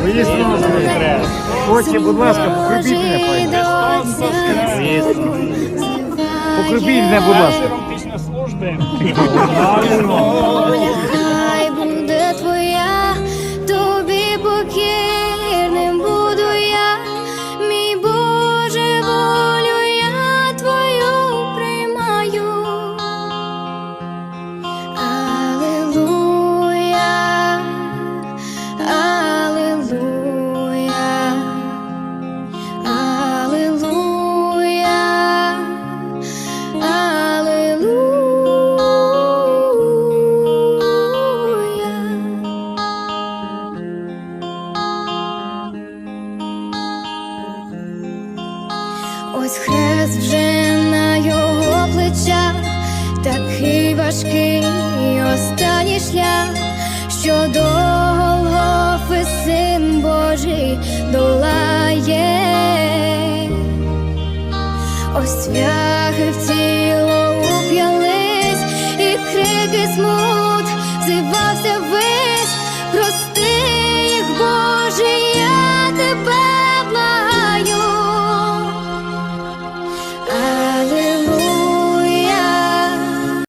Воістину воскрес. Отче, будь ласка, покропіть мене, пані. Воістину. Мене, будь ласка. Після служби. Ось хрест вже на його плечах, такий важкий останній шлях, що до Голгофи син Божий долає. Ось в цій